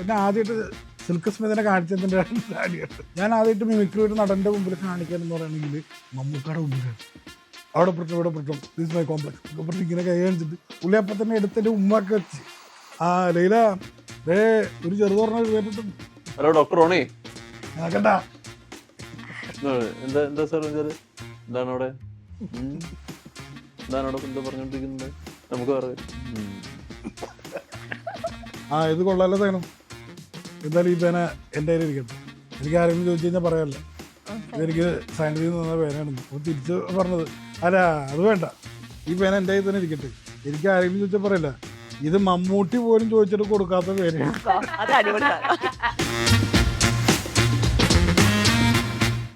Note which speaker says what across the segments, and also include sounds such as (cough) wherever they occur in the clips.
Speaker 1: എന്നെ ആദ്യമായിട്ട് സിൽക്ക് സ്മിതിനെ കാണിച്ചതിന്റെ ഡാഡിയാണ് ഞാൻ ആദ്യമായിട്ട് മിമിക്രി ഒരു നടന്റെ മുമ്പിൽ കാണിക്കാൻ എന്ന് പറയുകയാണെങ്കിൽ മമ്മൂക്കയുടെ മുമ്പിലാണ് അവിടെ പ്രശ്നം ഇവിടെ പ്രശ്നം ദിസ് മൈ കോംപ്ലക്സ് ഒക്കെ പറഞ്ഞ് ഇങ്ങനെ കൈ കാണിച്ചിട്ട് പുള്ളി അപ്പം തന്നെ എടുത്തിട്ട് ഉമ്മക്കെ വെച്ച്. ആ ലൈല ഏ ഒരു ചെറുത് പറഞ്ഞ കേട്ടിട്ടുണ്ട്
Speaker 2: ഹലോ ഡോക്ടർ റോണി. എന്താണ്? എന്താ എന്താ സാർ എന്താണ് അവിടെ. എന്താണ് അവിടെ എന്താ പറഞ്ഞോണ്ടിരിക്കുന്നത് നമുക്ക് പറയാം.
Speaker 1: ആ ഇത് കൊള്ളാലോ സാധനം. എന്തായാലും ഈ പേന എന്റെ കയ്യിൽ ഇരിക്കട്ടെ. എനിക്ക് ആരെങ്കിലും ചോദിച്ചു കഴിഞ്ഞാൽ പറയാമല്ലോ. ഇതെനിക്ക് സയൻസിൽ നിന്ന് തന്ന പേനയാണ് അപ്പോൾ തിരിച്ച് പറഞ്ഞത്. അല്ല അത് വേണ്ട. ഈ പേന എന്റെ കയ്യിൽ തന്നെ ഇരിക്കട്ടെ. എനിക്ക് ആരെങ്കിലും ചോദിച്ചാൽ പറയില്ല. ഇത് മമ്മൂട്ടി പോലും ചോദിച്ചിട്ട് കൊടുക്കാത്ത
Speaker 3: പേരാണ്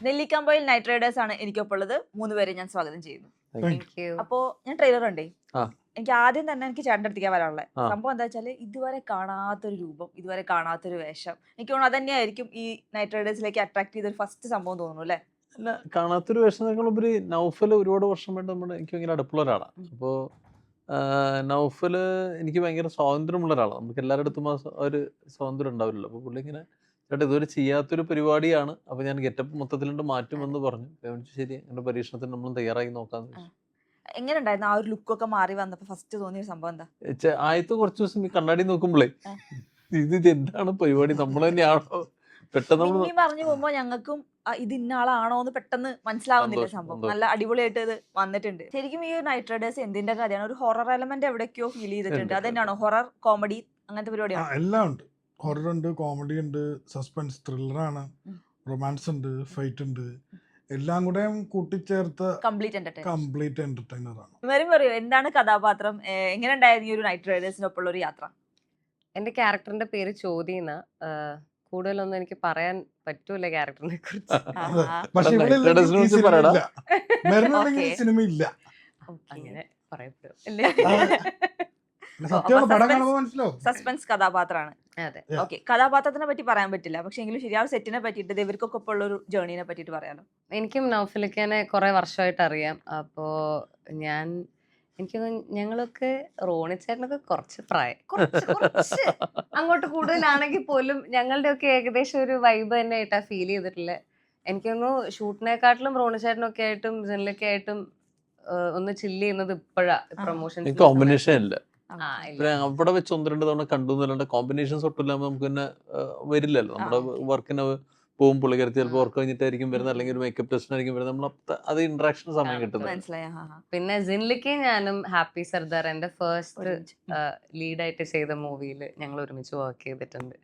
Speaker 3: നെല്ലിക്കമ്പയിൽ നൈറ്റ് റൈഡേഴ്സ് ആണ് എനിക്കൊപ്പം ഉള്ളത് മൂന്ന് പേരെ ഞാൻ സ്വാഗതം ചെയ്യുന്നു.
Speaker 1: Thank
Speaker 3: അപ്പോ ഞാൻ ട്രെയിലർ ഉണ്ടേ
Speaker 2: ആ.
Speaker 3: എനിക്ക് ആദ്യം തന്നെ എനിക്ക് ചേട്ടന്റെ അടുത്തേക്ക് വരാനുള്ളത് സംഭവം എന്താ വെച്ചാൽ ഇതുവരെ കാണാത്തൊരു രൂപം ഇതുവരെ കാണാത്തൊരു വേഷം. എനിക്ക് തോന്നുന്നു അതന്നെയായിരിക്കും ഈ നൈറ്റ് റൈഡേഴ്സിലേക്ക് അട്രാക്ട് ചെയ്ത ഒരു ഫസ്റ്റ് സംഭവം തോന്നുന്നു അല്ലേ?
Speaker 2: അല്ല കാണാത്തൊരു വേഷങ്ങളെക്കാളുപരി നൗഫൽ ഒരുപാട് വർഷം വേണ്ട നമ്മുടെ എനിക്ക് ഭയങ്കര അടുപ്പുള്ള ഒരാളാണ്. അപ്പോൾ നൗഫൽ എനിക്ക് ഭയങ്കര സ്വാതന്ത്ര്യമുള്ള ഒരാളാണ് നമുക്ക് എല്ലാവരുടെ അടുത്തും ഒരു സ്വാതന്ത്ര്യം ഉണ്ടാവില്ലല്ലോ. അപ്പോൾ പുള്ളി ഇങ്ങനെ ചേട്ടാ ഇതുവരെ ചെയ്യാത്തൊരു പരിപാടിയാണ്. അപ്പോൾ ഞാൻ ഗെറ്റപ്പ് മൊത്തത്തിലുണ്ട് മാറ്റുമെന്ന് പറഞ്ഞു. ശരി എന്റെ പരീക്ഷണത്തിന് നമ്മൾ തയ്യാറായി നോക്കാമെന്ന് വെച്ചു
Speaker 3: എങ്ങനെ ഉണ്ടായിരുന്നു ആ ഒരു ലുക്ക് ഒക്കെ മാറി വന്നപ്പോ ഫസ്റ്റ് തോന്നിയ ഒരു സംഭവം എന്താ?
Speaker 2: ആദ്യത്തെ കുറച്ച് ദിവസം ഈ കണ്ണാടി നോക്കുമ്പോഴേ ഇത് എന്താണ് പരിപാടി? നമ്മൾ തന്നെയാണോ? പെട്ടെന്ന്
Speaker 3: പറഞ്ഞു പോകുമ്പോ ഞങ്ങൾക്കും ഇത് ഇന്ന ആളാണോ എന്ന് പെട്ടെന്ന് മനസ്സിലാവുന്നില്ല സംഭവം. നല്ല അടിപൊളിയായിട്ട് ഇത് വന്നിട്ടുണ്ട്. ശരിക്കും ഈ നൈറ്റ് റൈഡേഴ്സ് എന്തിന്റെ കാര്യമാണ് ഒരു ഹൊറർ എലമെന്റ് എവിടേക്കോ ഫീൽ ചെയ്തിട്ടുണ്ട്.
Speaker 2: അത്
Speaker 3: അതെന്നാണോ? ഹൊറർ കോമഡി അങ്ങനത്തെ പരിപാടിയാണ്?
Speaker 1: എല്ലാം ഉണ്ട്. ഹൊറർ ഉണ്ട് കോമഡി ഉണ്ട് സസ്പെൻസ് ത്രില്ലറാണ്
Speaker 3: ആണ്.
Speaker 1: റൊമാൻസ് ഉണ്ട് ഫൈറ്റ് ഉണ്ട്. എല്ലാം കൂടെ കൂട്ടിച്ചേർത്ത്
Speaker 3: കംപ്ലീറ്റ്
Speaker 1: കംപ്ലീറ്റ് എന്റർടൈനർ ആണ്.
Speaker 3: പറയൂ എന്താണ് കഥാപാത്രം? എങ്ങനെ ഉണ്ടായിരുന്നു ഈ ഒരു നൈറ്റ് റൈഡേഴ്സിനൊപ്പമുള്ള ഒരു യാത്ര?
Speaker 4: എന്റെ ക്യാരക്ടറിന്റെ പേര് ചോദ്യന കൂടുതലൊന്നും എനിക്ക് പറയാൻ പറ്റൂല ക്യാരക്ടറിനെ കുറിച്ച്. (laughs)
Speaker 1: ഇല്ല.
Speaker 4: അങ്ങനെ പറയപ്പെടും.
Speaker 3: സസ്പെൻസ് കഥാപാത്രമാണ്. ഓക്കെ കഥാപാത്രത്തിനെ പറ്റി പറയാൻ പറ്റില്ല. പക്ഷെ എങ്കിലും ശരിയായ സെറ്റിനെ പറ്റിയിട്ട് ഇവർക്കൊക്കെ ഉള്ള ഒരു ജേർണിനെ പറ്റിയിട്ട് പറയാലോ?
Speaker 4: എനിക്കും നൗഫലിക്കാനെ കുറെ വർഷമായിട്ട് അറിയാം. അപ്പോ ഞാൻ എനിക്ക് ഞങ്ങളൊക്കെ റോണിച്ചേട്ടനൊക്കെ കുറച്ച് പ്രായം. കുറച്ച് കുറച്ച്. അങ്ങോട്ട് കൂടുതലാണെങ്കിൽ പോലും ഞങ്ങളുടെ ഒക്കെ ഏകദേശം ഒരു വൈബ് തന്നെ ആയിട്ടാ ഫീൽ ചെയ്തിട്ടുള്ളത് എനിക്ക് തോന്നുന്നു ഷൂട്ടിനെക്കാട്ടിലും റോണിച്ചേട്ടനൊക്കെ ആയിട്ടും ജനലൊക്കെ ആയിട്ടും ഒന്ന് ചില്ല് ചെയ്യുന്നത് ഇപ്പോഴാ. പ്രൊമോഷൻ
Speaker 2: കോമ്പിനേഷൻ ഇല്ല. അവിടെ വെച്ച് ഒന്ന് രണ്ട് തവണ കണ്ടു എന്നല്ലാണ്ട് കോമ്പിനേഷൻസ് ഒട്ടുമില്ലാமல் നമുക്ക് പിന്നെ ആ, വരില്ലല്ലോ. നമ്മുടെ വർക്കിന് പോകും പുള്ളിക്കാരത്തി ചിലപ്പോൾ വർക്ക് കഴിഞ്ഞിട്ടായിരിക്കും വരുന്നത് അല്ലെങ്കിൽ ഒരു മേക്കപ്പ് ടെസ്റ്റിനായിരിക്കും വരുന്നത്. നമ്മൾ അത് ഇന്ററാക്ഷൻ സമയം കിട്ടുന്നത്.
Speaker 3: മനസ്സിലായി.
Speaker 4: പിന്നെ ജിൻലിക്ക് ഞാനും ഹാപ്പി സർദാർ എന്റെ ഫസ്റ്റ്. ലീഡായിട്ട് ചെയ്ത മൂവിയിൽ ഞങ്ങൾ ഒരുമിച്ച് വർക്ക് ചെയ്തിട്ടുണ്ട്.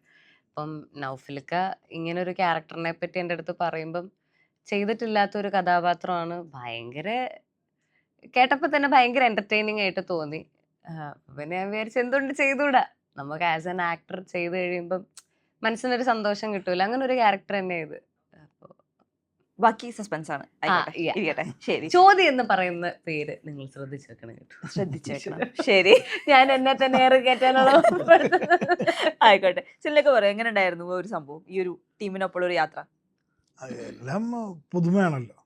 Speaker 4: അപ്പം നൗഫിലിക്ക ഇങ്ങനെ ഒരു ക്യാരക്ടറിനെ പറ്റി എന്റെ അടുത്ത് പറയുമ്പം ചെയ്തിട്ടില്ലാത്ത ഒരു കഥാപാത്രമാണ്. ഭയങ്കര കേട്ടപ്പോൾ തന്നെ ഭയങ്കര എന്റർടൈനിങ് ആയിട്ട് തോന്നി. പിന്നെ ഞാൻ വിചാരിച്ചു എന്തുകൊണ്ട് ചെയ്തുകൂടാ? നമുക്ക് ആസ് എൻ ആക്ടർ ചെയ്ത് കഴിയുമ്പം മനസ്സിനൊരു സന്തോഷം കിട്ടൂല. അങ്ങനെ ഒരു ക്യാരക്ടർ തന്നെ ഇത്.
Speaker 3: ബാക്കി സസ്പെൻസ് ആണ്. ഇരിക്കട്ടെ. ശരി.
Speaker 4: ചോദ്യം എന്ന് പറയുന്ന പേര് നിങ്ങൾ ശ്രദ്ധിച്ചേക്കണം കേട്ടോ.
Speaker 3: ശ്രദ്ധിച്ചേക്കണം (laughs) ശരി.
Speaker 4: ഞാൻ എന്നെ തന്നെ ഏറെ കയറ്റാനുള്ള (laughs)
Speaker 3: ആയിക്കോട്ടെ. ചിലൊക്കെ പറയാം എങ്ങനെ ഉണ്ടായിരുന്നു ഒരു സംഭവം? ഈ ഒരു ടീമിനൊപ്പം ഒരു യാത്ര?
Speaker 1: എല്ലാം പുതുമയാണല്ലോ.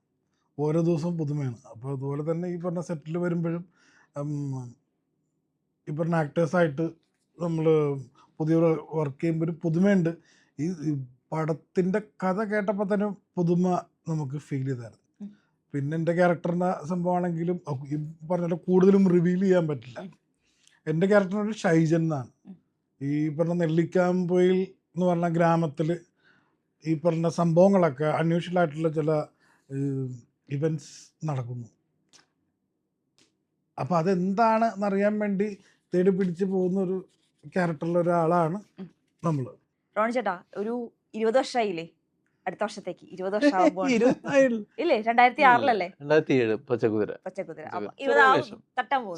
Speaker 1: ഓരോ ദിവസവും പുതുമയാണ്. അപ്പോൾ അതുപോലെ തന്നെ ഈ പറഞ്ഞ സെറ്റിൽ വരുമ്പോഴും പറഞ്ഞ ആക്ടേഴ്സായിട്ട് നമ്മൾ പുതിയ വർക്ക് ചെയ്യുമ്പോൾ ഒരു പുതുമയുണ്ട്. ഈ പടത്തിന്റെ കഥ കേട്ടപ്പോൾ തന്നെ പുതുമ നമുക്ക് ഫീൽ ചെയ്തായിരുന്നു. പിന്നെ എന്റെ ക്യാരക്ടറിന്റെ സംഭവമാണെങ്കിലും ഈ പറഞ്ഞ കൂടുതലും റിവീൽ ചെയ്യാൻ പറ്റില്ല. എന്റെ ക്യാരക്ടറിനൊരു ഷൈജൻ എന്നാണ്. ഈ പറഞ്ഞ നെല്ലിക്കാമ്പൊയിൽ എന്ന് പറഞ്ഞ ഗ്രാമത്തിൽ ഈ പറഞ്ഞ സംഭവങ്ങളൊക്കെ അൺയൂഷ്വൽ ആയിട്ടുള്ള ചില ഇവന്റ്സ് നടക്കുന്നു. അപ്പോൾ അതെന്താണ് എന്നറിയാൻ വേണ്ടി തേടി പിടിച്ച് പോകുന്ന ഒരു ക്യാരക്ടറിലെ ഒരാളാണ്. നമ്മൾ
Speaker 3: റോണി ചേട്ടാ ഒരു ഇരുപത് വർഷമായില്ലേ അടുത്ത വർഷത്തേക്ക് ഇരുപത് വർഷം (laughs)
Speaker 2: ഇരുപത്തിയേഴ്.
Speaker 3: ഇല്ലേ? രണ്ടായിരത്തി ആറിലല്ലേ?
Speaker 2: രണ്ടായിരത്തി ഏഴ് പച്ചക്കുതിര.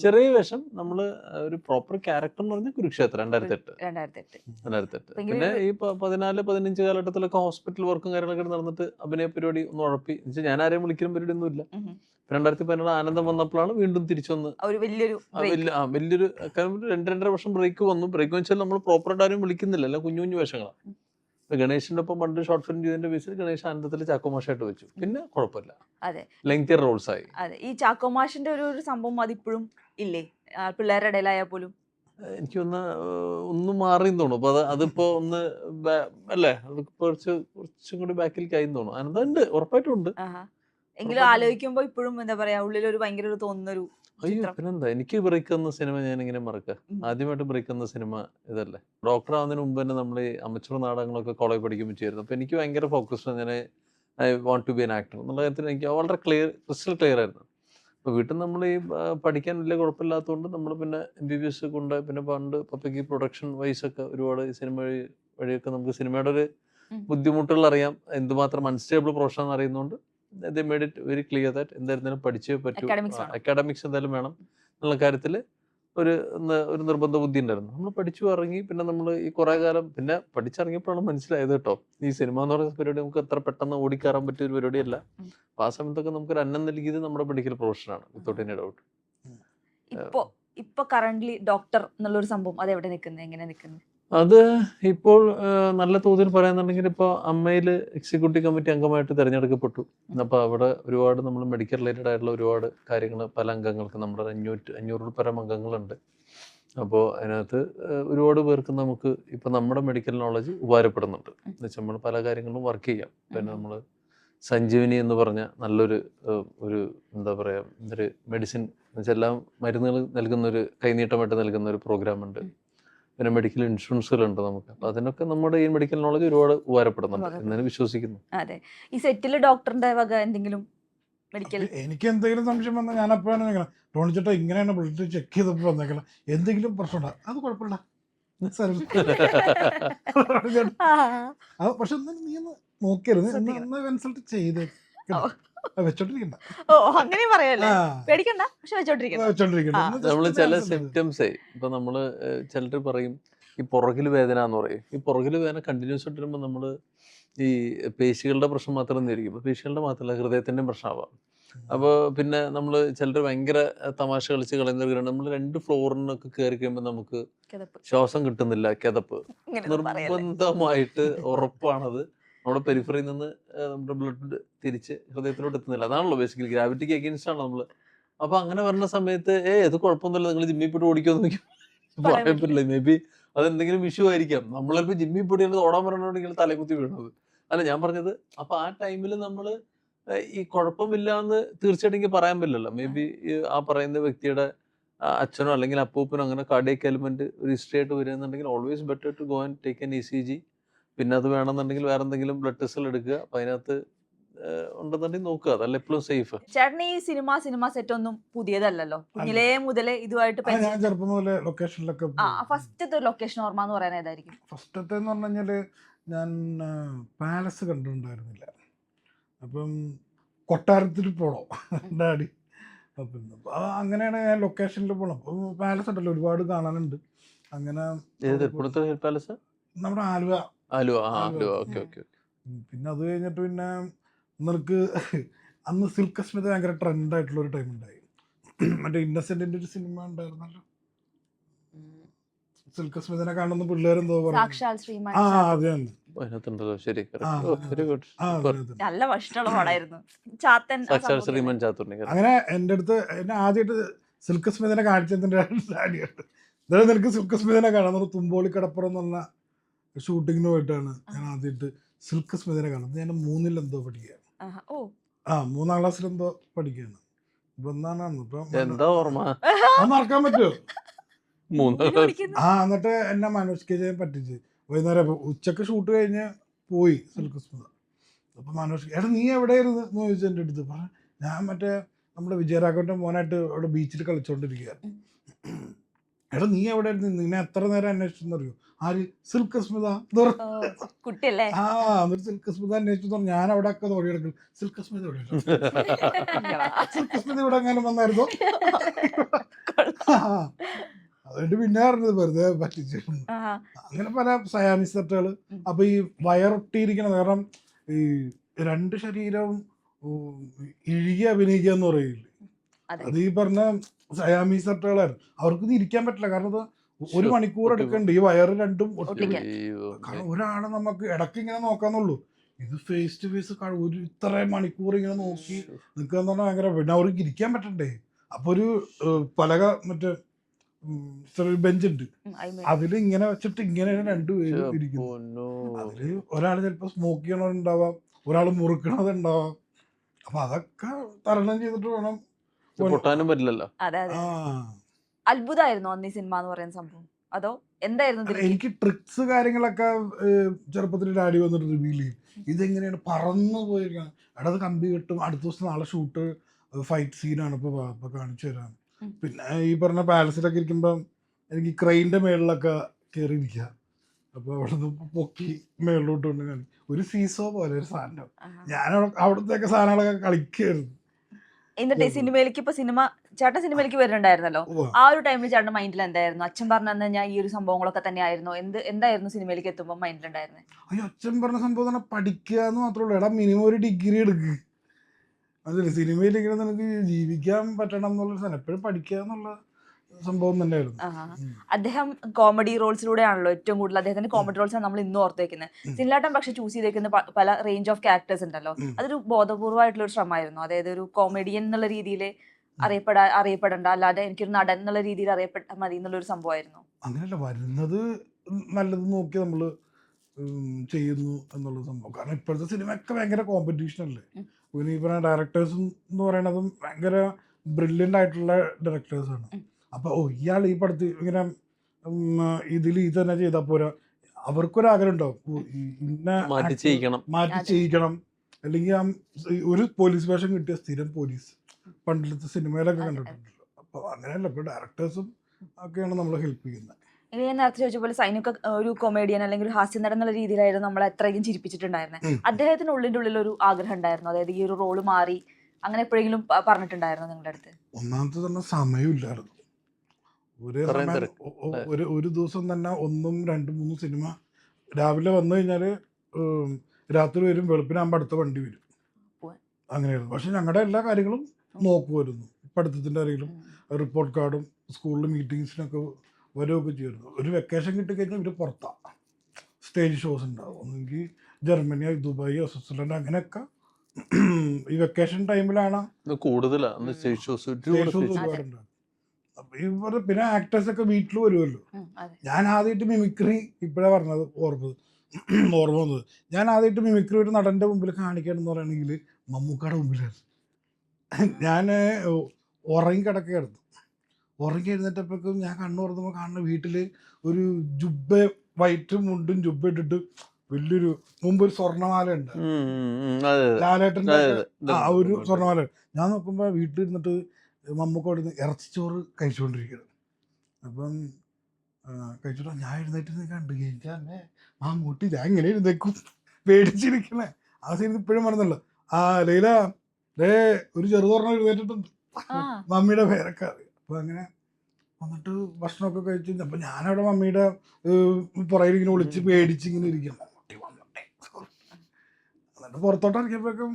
Speaker 2: ചെറിയ വേഷം. നമ്മൾ ഒരു പ്രോപ്പർ ക്യാരക്ടർ എന്ന് പറഞ്ഞാൽ കുരുക്ഷേത്രം രണ്ടായിരത്തി എട്ട്
Speaker 3: രണ്ടായിരത്തി എട്ട്
Speaker 2: രണ്ടായിരത്തി എട്ട് പിന്നെ ഈ പതിനാല് പതിനഞ്ച് കാലഘട്ടത്തിലൊക്കെ ഹോസ്പിറ്റൽ വർക്കും കാര്യങ്ങളൊക്കെ നടന്നിട്ട് അഭിനയ പരിപാടി ഒന്ന് ഉഴപ്പി. ഞാൻ ആരെയും വിളിക്കുന്ന പരിപാടി ഒന്നും ഇല്ല
Speaker 3: ഉം.
Speaker 2: രണ്ടായിരത്തി പതിനാറ് ആനന്ദം വന്നപ്പോഴാണ് വീണ്ടും തിരിച്ചു വന്ന്
Speaker 3: വലിയൊരു
Speaker 2: വലിയൊരു രണ്ട് രണ്ടര വർഷം ബ്രേക്ക് വന്നു. ബ്രേക്ക് വെച്ചാൽ നമ്മൾ പ്രോപ്പറായിട്ട് ആരും വിളിക്കുന്നില്ല. അല്ല കുഞ്ഞു കുഞ്ഞു വേഷങ്ങളാണ് ഗണേശിന്റെ ഒപ്പം പണ്ട് ഷോർട്ട് ഫിലിം ചെയ്തതിന്റെ ബേസിൽ ഗണേശ് ആനന്ദത്തിൽ ചാക്കോമാഷായിട്ട് വെച്ചു. പിന്നെ കുഴപ്പമില്ല.
Speaker 3: അതെ.
Speaker 2: ലെങ്തി റോൾസ് ആയി.
Speaker 3: അതെ. ഈ ചാക്കോമാഷിന്റെ ഒരു ഒരു സംഭവം അതിപ്പോഴും ഇല്ലേ? പിള്ളേരുടെ ഇടയിലായാൽ പോലും.
Speaker 2: എനിക്ക് ഒന്ന് ഒന്ന് മാറി തോന്നുന്നു. അപ്പൊ അത് അതിപ്പോ ഒന്ന് അല്ലേ? അത് കുറച്ച് കുറച്ചും കൂടി ബാക്കിലേക്ക് ആയി തോന്നുന്നു. അനന്തണ്ട് ഉറപ്പായിട്ടും ഉണ്ട്.
Speaker 3: എങ്കിലും. ആലോചിക്കുമ്പോ ഇപ്പോഴും എന്താ പറയാ ഉള്ളിൽ ഒരു ഭയങ്കര ഒരു തോന്നുന്നൊരു
Speaker 2: അയ്യോ. പിന്നെന്താ എനിക്ക് ബ്രേക്ക് എന്ന സിനിമ ഞാൻ ഇങ്ങനെ മറക്കുക
Speaker 3: ഉം.
Speaker 2: ആദ്യമായിട്ട് ബ്രേക്ക് എന്ന സിനിമ ഇതല്ലേ ഡോക്ടർ ആവുന്നതിന് മുമ്പ് തന്നെ നമ്മൾ ഈ അമച്ചൂർ നാടകങ്ങളൊക്കെ കോളേജ് പഠിക്കുമ്പോൾ ചെയ്യുന്നു അപ്പൊ എനിക്ക് ഭയങ്കര ഫോക്കസ് ഞാൻ I want to be an actor എന്നുള്ള കാര്യത്തിൽ എനിക്ക് വളരെ ക്ലിയർ ക്രിസ്റ്റൽ ക്ലിയർ ആയിരുന്നു അപ്പോൾ വീട്ടിൽ നമ്മൾ ഈ പഠിക്കാൻ വലിയ കുഴപ്പമില്ലാത്തതുകൊണ്ട് നമ്മൾ പിന്നെ എം ബി ബി എസ് കൊണ്ട് പിന്നെ പണ്ട് പപ്പയ്ക്ക് പ്രൊഡക്ഷൻ വൈസ് ഒക്കെ ഒരുപാട് ഈ സിനിമ വഴി വഴിയൊക്കെ നമുക്ക് സിനിമയുടെ ഒരു. ബുദ്ധിമുട്ടുകൾ അറിയാം എന്തുമാത്രം unstable profession അറിയുന്നതുകൊണ്ട് they made it very clear that എന്തായിരുന്നാലും പഠിച്ചേ പറ്റൂ. അക്കാഡമിക്സ് എന്തായാലും വേണം എന്നുള്ള കാര്യത്തിൽ ഒരു ഒരു നിർബന്ധ ബുദ്ധി ഉണ്ടായിരുന്നു. നമ്മൾ പഠിച്ചു ഇറങ്ങി പിന്നെ നമ്മൾ ഈ കുറെ കാലം പിന്നെ പഠിച്ചിറങ്ങിയപ്പോഴാണ് മനസ്സിലായത് കേട്ടോ. ഈ സിനിമ എന്ന് പറയുന്ന പരിപാടി നമുക്ക് എത്ര പെട്ടെന്ന് ഓടിക്കയറാൻ പറ്റിയ ഒരു പരിപാടിയല്ല. അപ്പൊ ആ സമയത്തൊക്കെ നമുക്ക് ഒരു അന്നം നൽകിയത് നമ്മുടെ മെഡിക്കൽ പ്രൊഫഷനാണ് വിത്തൗട്ട് എനി ഡൗട്ട്
Speaker 3: ഇപ്പൊ ഇപ്പൊ കറന്റ് ഡോക്ടർ എന്നുള്ള ഒരു സംഭവം അത് എവിടെ നിൽക്കുന്നത് എങ്ങനെ നിൽക്കുന്നത്
Speaker 2: അത് ഇപ്പോൾ നല്ല തോതിൽ പറയുന്നുണ്ടെങ്കിൽ ഇപ്പോൾ അമ്മയിൽ എക്സിക്യൂട്ടീവ് കമ്മിറ്റി അംഗമായിട്ട് തിരഞ്ഞെടുക്കപ്പെട്ടു അപ്പോൾ അവിടെ ഒരുപാട് നമ്മൾ മെഡിക്കൽ റിലേറ്റഡ് ആയിട്ടുള്ള ഒരുപാട് കാര്യങ്ങൾ പല അംഗങ്ങൾക്ക് നമ്മുടെ അഞ്ഞൂറ്റി അഞ്ഞൂറിൽ പരം അംഗങ്ങളുണ്ട് അപ്പോൾ അതിനകത്ത് ഒരുപാട് പേർക്ക് നമുക്ക് ഇപ്പം നമ്മുടെ മെഡിക്കൽ നോളജ് ഉപകാരപ്പെടുന്നുണ്ട്. എന്നുവെച്ചാൽ നമ്മൾ പല കാര്യങ്ങളും വർക്ക് ചെയ്യാം പിന്നെ. നമ്മൾ സഞ്ജീവിനി എന്ന് പറഞ്ഞ നല്ലൊരു ഒരു എന്താ പറയുക ഒരു മെഡിസിൻ എന്നുവെച്ചാൽ എല്ലാം മരുന്നുകൾ നൽകുന്ന ഒരു കൈനീട്ടമായിട്ട് നൽകുന്ന ഒരു പ്രോഗ്രാം ഉണ്ട്. പിന്നെ മെഡിക്കൽ ഇൻഷുറൻസുകളുണ്ട് നമുക്ക്. അപ്പൊ അതിനൊക്കെ നമ്മുടെ ഈ മെഡിക്കൽ നോളജ് ഒരുപാട് ഉപകാരപ്പെടുന്നുണ്ട്
Speaker 3: ഉപകാരപ്പെടും.
Speaker 2: വിശ്വസിക്കുന്നു.
Speaker 3: അതെ. ഈ സെറ്റിൽ ഡോക്ടറിന്റെ വക എന്തെങ്കിലും മെഡിക്കൽ
Speaker 1: എനിക്ക് എന്തെങ്കിലും സംശയം വന്നാൽ ഞാൻ അപ്പോഴാണ് ഇങ്ങനെ ടോണി ചേട്ടാ ഇങ്ങനെയാണ് ബ്ലഡ് ചെക്ക് ചെയ്തപ്പോൾ വന്നേക്കണം. എന്തെങ്കിലും പ്രശ്നമുണ്ടോ? അത് കുഴപ്പമില്ല. (laughs) അത് പക്ഷെ നീ ഒന്ന് നോക്കിയായിരുന്നു. കൺസൾട്ട് ചെയ്ത്.
Speaker 3: ഓ.
Speaker 1: വെച്ചോണ്ടിരിക്കണ്ട.
Speaker 3: ഓ അങ്ങനെ പറയല്ലേ? പേടിക്കണ്ട പക്ഷെ വെച്ചോണ്ടിരിക്കണം
Speaker 2: നമ്മൾ ചില സിംറ്റംസ് ഇപ്പൊ നമ്മൾ ചിലർ പറയും ഈ പുറകിൽ വേദന എന്ന് പറയും. ഈ പുറകിൽ വേദന കണ്ടിന്യൂസ് ആയിട്ട് വരുമ്പോൾ നമ്മൾ ഈ പേശികളുടെ പ്രശ്നം മാത്രം നേരിക്കും പേശികളുടെ മാത്രമല്ല ഹൃദയത്തിന്റെ പ്രശ്നമാവാം. അപ്പോൾ പിന്നെ നമ്മൾ ചിലർ ഭയങ്കര തമാശ കളിച്ച് കളയുന്നവർ നമ്മൾ രണ്ട് ഫ്ലോറിനൊക്കെ കയറി കഴിയുമ്പോൾ നമുക്ക് ശ്വാസം കിട്ടുന്നില്ല കിതപ്പ്. നിർബന്ധമായിട്ട് ഉറപ്പാണത്. നമ്മുടെ പെരിഫറിൽ നിന്ന് നമ്മുടെ ബ്ലഡ് തിരിച്ച് ഹൃദയത്തിലോട്ട് എത്തുന്നില്ല. അതാണല്ലോ ബേസിക്കലി ഗ്രാവിറ്റിക്ക് അഗേൻസ്റ്റ് ആണ് നമ്മൾ അപ്പൊ അങ്ങനെ വരുന്ന സമയത്ത് ഏ ഇത് കുഴപ്പമൊന്നുമില്ല. നിങ്ങൾ ജിമ്മി പോയിട്ട് ഓടിക്കുമെന്ന് എന്ന് (laughs)
Speaker 3: പറയാൻ
Speaker 2: പറ്റില്ല. മേ ബി അതെന്തെങ്കിലും ഇഷ്യൂ ആയിരിക്കാം. നമ്മളിപ്പോ ജിമ്മി പോയിട്ട് ഓടാൻ പറഞ്ഞിട്ടുണ്ടെങ്കിൽ തലകുത്തി വീണത്. അല്ല ഞാൻ പറഞ്ഞത് അപ്പൊ ആ ടൈമിൽ നമ്മൾ ഈ കുഴപ്പമില്ല എന്ന് തീർച്ചയായിട്ടും എനിക്ക് പറയാൻ പറ്റില്ലല്ലോ. മേ ബി ആ പറയുന്ന വ്യക്തിയുടെ അച്ഛനോ അല്ലെങ്കിൽ അപ്പൂപ്പനോ അങ്ങനെ കാർഡിയക് എലിമെന്റ് ഒരു ഹിസ്റ്ററി ആയിട്ട് വരുന്നുണ്ടെങ്കിൽ always better to go and take an E C G പിന്നെ അത് വേണമെന്നുണ്ടെങ്കിൽ വേറെ എന്തെങ്കിലും ബ്ലഡ് ടെസ്റ്റുകൾ എടുക്കുക. അപ്പൊ അതിനകത്ത് ഉണ്ടെന്നുണ്ടെങ്കിൽ നോക്കുക. അതല്ല എപ്പോഴും സേഫ്
Speaker 3: ഈ സിനിമ സിനിമ സെറ്റ് ഒന്നും പുതിയതല്ലല്ലോ. കുഞ്ഞിലേ മുതലേ ഇതുമായിട്ട്
Speaker 1: ആ, ഞാൻ ചെറുപ്പം മുതലേ ലൊക്കേഷനിലൊക്കെ
Speaker 3: ആ ഫസ്റ്റത്തെ ലൊക്കേഷൻ ഓർമ്മ എന്ന് പറയുന്നത് ഏതായിരിക്കും?
Speaker 1: ഫസ്റ്റത്തെ എന്ന് പറഞ്ഞു ഞാൻ പാലസ് കണ്ടിട്ടുണ്ടായിരുന്നില്ല. അപ്പം കൊട്ടാരത്തിൽ പോണം. ഡാഡി. അപ്പം അങ്ങനെയാണ് ഞാൻ ലൊക്കേഷനിൽ പോണം പാലസ് ഉണ്ടല്ലോ ഒരുപാട് കാണാനുണ്ട്. അങ്ങനെ
Speaker 2: പാലസ്
Speaker 1: നമ്മുടെ ആലുവ പിന്നെ അത് കഴിഞ്ഞിട്ട് പിന്നെ നിനക്ക് അന്ന് സിൽക്ക് സ്മിത ഭയങ്കര ട്രെൻഡ് ആയിട്ടുള്ള ഒരു ടൈം ഉണ്ടായി. മറ്റേ ഇന്നസെന്റിന്റെ ഒരു സിനിമ ഉണ്ടായിരുന്നല്ലോ. സിൽക്ക് സ്മിതനെ കാണുന്ന പിള്ളേരെന്തോ പറഞ്ഞു
Speaker 3: സാക്ഷാൽ ശ്രീമാൻ
Speaker 1: ആ. അത് തന്നെ.
Speaker 3: നല്ല പടമായിരുന്നു.
Speaker 1: അങ്ങനെ എന്റെ അടുത്ത് എന്നെ ആദ്യമായിട്ട് സിൽക്ക് സ്മിതനെ കാണിച്ചതിന്റെ ഇതായത് (laughs) നിനക്ക് സിൽക്ക് സ്മിതനെ കാണാൻ തുമ്പോളി കടപ്പുറം എന്ന് പറഞ്ഞ ഷൂട്ടിങ്ങിന് പോയിട്ടാണ് ഞാൻ ആദ്യമായിട്ട് സിൽക്ക് സ്മിതനെ കാണുന്നത്. ഞാൻ മൂന്നിൽ എന്തോ പഠിക്കുകയാണ് ആ മൂന്നാം ക്ലാസ്സിൽ എന്തോ പഠിക്കുകയാണ്. ഇപ്പൊ എന്താണെന്ന് ഇപ്പൊ
Speaker 2: എന്താ ഓർമ്മ?
Speaker 1: മറക്കാൻ പറ്റുമോ?
Speaker 2: മൂന്ന്
Speaker 1: ആ എന്നിട്ട് എന്നെ മനോജ് കെ ജയൻ പറ്റിച്ച്. വൈകുന്നേരം ഇപ്പൊ ഉച്ചയ്ക്ക് ഷൂട്ട് കഴിഞ്ഞ് പോയി സിൽക്ക് സ്മിത. അപ്പൊ മനോജ് എടാ നീ എവിടെയായിരുന്നു? എന്ന് ചോദിച്ചു എന്റെ അടുത്ത്. പറഞ്ഞു ഞാൻ മറ്റേ നമ്മുടെ വിജയരാഘവന്റെ മോനായിട്ട് അവിടെ ബീച്ചിൽ കളിച്ചോണ്ടിരിക്കുകയാണ് എടാ നീ എവിടെയായിരുന്നു? നിന്നെ എത്ര നേരം അന്വേഷിച്ചെന്ന് അറിയോ ആര്? സിൽക്ക് സ്മിത
Speaker 3: കുട്ടിയല്ലേ?
Speaker 1: ആ എന്നിട്ട് സിൽക്ക് സ്മിത അന്വേഷിച്ചു ഞാൻ അവിടെ ഒക്കെ ഓടിയെടുക്കും സിൽക്ക് സ്മിത (laughs) ഇവിടെ സിൽക്ക് സ്മിത ഇവിടെ എങ്ങനെ വന്നായിരുന്നു? അതുകൊണ്ട് പിന്നെ പറഞ്ഞത് വെറുതെ പറ്റിച്ചു. അങ്ങനെ പല സയാനി സെറ്റുകൾ. അപ്പൊ ഈ വയറൊട്ടിയിരിക്കണം കാരണം ഈ രണ്ട് ശരീരവും ഇഴുകി അഭിനയിക്കുക എന്ന് പറയില്ലേ?
Speaker 3: അത്.
Speaker 1: ഈ പറഞ്ഞ സയാമി സെറ്റുകളായിരുന്നു അവർക്ക് ഇത് ഇരിക്കാൻ പറ്റില്ല. കാരണം ഒരു മണിക്കൂർ എടുക്കണ്ട് ഈ വയറ് രണ്ടും ഒട്ടി
Speaker 3: ഒട്ടിക്കാൻ.
Speaker 1: കാരണം ഒരാളെ നമുക്ക് ഇടയ്ക്ക് ഇങ്ങനെ നോക്കാന്നുള്ളൂ. ഇത് ഫേസ് ടു ഫേസ് ഒരു ഇത്ര മണിക്കൂർ ഇങ്ങനെ നോക്കി നിൽക്കുക എന്ന് പറഞ്ഞാൽ ഭയങ്കര പിന്നെ അവർക്ക് ഇരിക്കാൻ പറ്റണ്ടേ? അപ്പൊ ഒരു പലക മറ്റേ ബെഞ്ചുണ്ട് ബെഞ്ച് ഉണ്ട്. അതിൽ ഇങ്ങനെ വെച്ചിട്ട് ഇങ്ങനെ രണ്ടുപേരും
Speaker 2: ഇരിക്കുന്നു.
Speaker 1: അതിൽ ഒരാൾ ചിലപ്പോ സ്മോക്ക് ചെയ്യണതുണ്ടാവാം ഒരാൾ മുറുക്കണതുണ്ടാവാം അപ്പൊ അതൊക്കെ തരണം ചെയ്തിട്ട് വേണം.
Speaker 2: പൊട്ടാനും പറ്റില്ലല്ലോ.
Speaker 3: അതെ അതെ.
Speaker 1: ആ.
Speaker 3: അത്ഭുതമായിരുന്നു അന്ന് ഈ സിനിമ എന്ന് പറയുന്ന സംഭവം. അതോ എന്തായിരുന്നു
Speaker 1: എനിക്ക് ട്രിക്സ് കാര്യങ്ങളൊക്കെ ചെറുപ്പത്തിൽ ഡാഡി വന്നിട്ട് റിവീൽ ചെയ്യും. ഇതെങ്ങനെയാണ്? പറന്നു പോയിരിക്കണം. അവിടെ അത് കമ്പി കിട്ടും. അടുത്ത ദിവസം നാളെ ഷൂട്ട് ഫൈറ്റ് സീനാണ് ഇപ്പൊ വാ, ഇപ്പൊ കാണിച്ചു തരാം. പിന്നെ ഈ പറഞ്ഞ പാലസിലൊക്കെ ഇരിക്കുമ്പം എനിക്ക് ക്രെയിന്റെ മേളിലൊക്കെ കയറി ഇരിക്കുക അപ്പൊ അവിടെ നിന്ന് പൊക്കി മേളിലോട്ട് കൊണ്ട് കാണി ഒരു സീസോ പോലെ ഒരു സാധനം. ഞാൻ അവിടുത്തെ സാധനങ്ങളൊക്കെ കളിക്കായിരുന്നു.
Speaker 3: എന്നിട്ട് സിനിമയിലേക്ക് ഇപ്പൊ സിനിമ ചേട്ടൻ സിനിമയിലേക്ക് വരുന്നുണ്ടായിരുന്നല്ലോ. ആ ഒരു ടൈമിൽ ചേട്ടന്റെ മൈൻഡിൽ എന്തായിരുന്നു? അച്ഛൻ പറഞ്ഞു ഞാൻ ഈ ഒരു സംഭവങ്ങളൊക്കെ തന്നെ ആയിരുന്നു എന്ത് എന്തായിരുന്നു സിനിമയിലേക്ക് എത്തുമ്പോൾ മൈൻഡിലുണ്ടായിരുന്നത്
Speaker 1: അയ്യോ അച്ഛൻ പറഞ്ഞ സംഭവം തന്നെ പഠിക്കുക എന്ന് മാത്രമേ ഉള്ളൂ. എടാ മിനിമം ഒരു ഡിഗ്രി എടുക്ക്. അതല്ലേ സിനിമയിൽ ഇങ്ങനെ നിനക്ക് ജീവിക്കാൻ പറ്റണം എന്നുള്ള എപ്പോഴും പഠിക്കുക എന്നുള്ള സംഭവം തന്നെയായിരുന്നു.
Speaker 3: അദ്ദേഹം കോമഡി റോൾസിലൂടെയാണല്ലോ ഏറ്റവും കൂടുതൽ അദ്ദേഹത്തിന്റെ കോമഡി റോൾസ് ആണ് നമ്മൾ ഇന്നും
Speaker 1: ഓർത്തേക്കുന്നത്.
Speaker 3: സിനിലാട്ടം പക്ഷെ ചൂസ് ചെയ്തേക്കുന്ന പല റേഞ്ച് ഓഫ് ക്യാരക്ടേഴ്സ് ഉണ്ടല്ലോ. അതൊരു ബോധപൂർവമായിട്ടുള്ള ഒരു ശ്രമമായിരുന്നു. അതായത് ഒരു കോമഡിയൻ എന്നുള്ള രീതിയിൽ അറിയപ്പെടാ അറിയപ്പെടണ്ട. അല്ലാതെ എനിക്കൊരു നടൻ എന്നുള്ള രീതിയിൽ അറിയപ്പെട്ടാൽ മതി എന്നുള്ള ഒരു സംഭവമായിരുന്നു.
Speaker 1: അങ്ങനെയല്ല വരുന്നത് നല്ലത് നോക്കി നമ്മൾ ചെയ്യുന്നു എന്നുള്ള സംഭവം. കാരണം ഇപ്പോഴത്തെ സിനിമയൊക്കെ ഭയങ്കര കോമ്പറ്റീഷൻ അല്ലേ. പിന്നെ ഈ പറഞ്ഞ ഡയറക്ടേഴ്സും എന്ന് പറയുന്നതും ഭയങ്കര ബ്രില്യന്റ് ആയിട്ടുള്ള ഡയറക്ടേഴ്സാണ്. അപ്പോൾ ഓ ഇയാൾ ഈ പടത്ത് ഇങ്ങനെ ഇതിൽ ഇത് തന്നെ ചെയ്താൽ പോരാ. അവർക്കൊരാഗ്രഹം ഉണ്ടാവും ഇന്ന
Speaker 2: മാറ്റി ചെയ്യിക്കണം.
Speaker 1: മാറ്റി ചെയ്യിക്കണം. അല്ലെങ്കിൽ ആ ഒരു പോലീസ് വേഷം കിട്ടിയ സ്ഥിരം പോലീസ് പണ്ടിലത്തെ സിനിമയിലൊക്കെ കണ്ടിട്ടുണ്ടല്ലോ അപ്പോൾ അങ്ങനെയല്ല ഇപ്പോൾ ഡയറക്ടേഴ്സും ഒക്കെയാണ് നമ്മൾ ഹെൽപ്പ് ചെയ്യുന്നത്
Speaker 3: ഇനി ഞാൻ നേരത്തെ ചോദിച്ച പോലെ സൈനൊക്കെ ഒരു കൊമേഡിയൻ അല്ലെങ്കിൽ ഒരു ഹാസ്യ നടൻ എന്നുള്ള രീതിയിലായിരുന്നു നമ്മളെ അത്രയും ചിരിപ്പിച്ചിട്ടുണ്ടായിരുന്നത്. അദ്ദേഹത്തിന് ഉള്ളിന്റെ ഉള്ളിൽ ഒരു ആഗ്രഹം ഉണ്ടായിരുന്നു. അതായത് ഈ ഒരു റോൾ മാറി. അങ്ങനെ എപ്പോഴെങ്കിലും പറഞ്ഞിട്ടുണ്ടായിരുന്നു നിങ്ങളുടെ അടുത്ത്?
Speaker 1: ഒന്നാമത്തെ തന്നെ സമയമില്ലായിരുന്നു. ഒരേ സമയം ഒരു ഒരു ദിവസം തന്നെ ഒന്നും രണ്ടും മൂന്നും സിനിമ രാവിലെ വന്നു കഴിഞ്ഞാൽ രാത്രി വരും വെളുപ്പിനാകുമ്പോൾ അടുത്ത വണ്ടി വരും. അങ്ങനെയായിരുന്നു. പക്ഷെ ഞങ്ങളുടെ എല്ലാ കാര്യങ്ങളും നോക്കുമായിരുന്നു പഠിത്തത്തിന്റെ ആരെങ്കിലും റിപ്പോർട്ട് കാർഡും സ്കൂളിൽ മീറ്റിങ്സിനൊക്കെ വരികയൊക്കെ ചെയ്യുമായിരുന്നു. ഒരു വെക്കേഷൻ കിട്ടിക്കഴിഞ്ഞാൽ ഇവർ പുറത്താണ് സ്റ്റേജ് ഷോസ് ഉണ്ടാവും. ഒന്നെങ്കിൽ ജർമ്മനി ദുബായ് സ്വിറ്റ്സർലൻഡ് അങ്ങനെയൊക്കെ ഈ വെക്കേഷൻ ടൈമിലാണ്
Speaker 2: കൂടുതലാണ് സ്റ്റേജ് ഷോസ്
Speaker 1: സ്റ്റേജ് പിന്നെ ആക്ടേഴ്സ് ഒക്കെ വീട്ടിൽ വരുമല്ലോ ഞാൻ ആദ്യമായിട്ട് മിമിക്രി ഇപ്പോഴാണ് പറഞ്ഞത് ഓർമ്മ ഓർമ്മ വന്നത്. ഞാൻ ആദ്യമായിട്ട് മിമിക്രി ഒരു നടന്റെ മുമ്പിൽ കാണിക്കണം എന്ന് പറയുകയാണെങ്കിൽ മമ്മൂക്കയുടെ മുമ്പിലായിരുന്നു. ഞാൻ ഉറങ്ങി കിടക്കുകയായിരുന്നു. ഉറങ്ങി എഴുന്നേറ്റപ്പോഴേക്കും ഞാൻ കണ്ണു തുറന്നപ്പോൾ കാണുന്ന വീട്ടിൽ ഒരു ജുബ്ബ വൈറ്റ് മുണ്ടും ജുബ്ബ ഇട്ടിട്ട് വലിയൊരു മുമ്പ് ഒരു സ്വർണമാല ഉണ്ട്.
Speaker 2: അതെ ലാലേട്ടന്റെ
Speaker 1: ആ ഒരു സ്വർണമാല. ഞാൻ നോക്കുമ്പോൾ വീട്ടിലിരുന്നിട്ട് മമ്മൂക്കോട് ഇറച്ചിച്ചോറ് കഴിച്ചുകൊണ്ടിരിക്കുന്നത് അപ്പം കഴിച്ചിട്ട് ഞാൻ എഴുന്നേറ്റ് കണ്ടു. കഴിഞ്ഞാൽ ആ മൂട്ടി ഞാൻ ഇങ്ങനെ എഴുന്നേക്കും പേടിച്ചിരിക്കണേ. ആ സീൻ ഇപ്പോഴും മറന്നുള്ളു ആ ലൈല ലേ ഒരു ചെറുതോർണം എഴുന്നേറ്റിട്ടുണ്ട്. മമ്മിയുടെ പേരൊക്കെ അറിയാം. അപ്പം അങ്ങനെ വന്നിട്ട് ഭക്ഷണമൊക്കെ കഴിച്ച് അപ്പം ഞാനവിടെ മമ്മിയുടെ പുറകിൽ ഇങ്ങനെ ഒളിച്ച് പേടിച്ച് ഇങ്ങനെ ഇരിക്കും. മമ്മൂട്ടി മമ്മൂട്ടി. എന്നിട്ട് പുറത്തോട്ട് ഇറങ്ങിയപ്പോഴേക്കും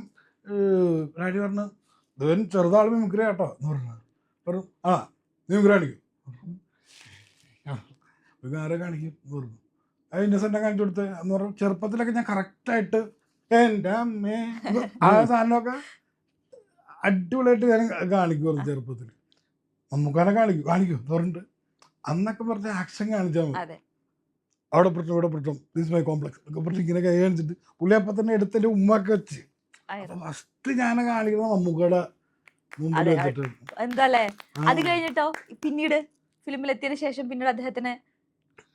Speaker 1: ഡാഡി പറഞ്ഞു ഇവൻ ചെറുതാൾ മിമിക്രി കേട്ടോ എന്ന് പറഞ്ഞു പറഞ്ഞു ആ മിമിക്രി കാണിക്കും. ഇവൻ ആരെ കാണിക്കും എന്ന് പറഞ്ഞു. അത് ഇന്നസെന്റ് കാണിച്ചു കൊടുത്ത് എന്ന് പറഞ്ഞു ചെറുപ്പത്തിലൊക്കെ ഞാൻ കറക്റ്റായിട്ട് എന്റെ അമ്മേ ആ സാധനമൊക്കെ അടിപൊളിയായിട്ട് ഞാൻ കാണിക്കുമായിരുന്നു ചെറുപ്പത്തിൽ മമ്മൂക്കാനെ കാണിക്കും കാണിക്കും എന്ന് പറഞ്ഞിട്ട്. അന്നൊക്കെ പറഞ്ഞ ആക്ഷൻ കാണിച്ചാൽ മതി. അവിടെ പ്രശ്നം ഇവിടെ പ്രശ്നം ദിസ് മൈ കോംപ്ലക്സ് ഒക്കെ പറഞ്ഞ് ഇങ്ങനെ കൈ കാണിച്ചിട്ട് പുള്ളിയപ്പം തന്നെ എടുത്തിട്ട് ഉമ്മൊക്കെ വെച്ച്. ഫസ്റ്റ് ഞാൻ കാണിക്കുന്നത് മമ്മൂക്കയുടെ
Speaker 3: എന്താല്ലേ. അത് കഴിഞ്ഞിട്ടോ? പിന്നീട് ഫിലിമിൽ എത്തിയതിനു ശേഷം പിന്നീട് അദ്ദേഹത്തിന്?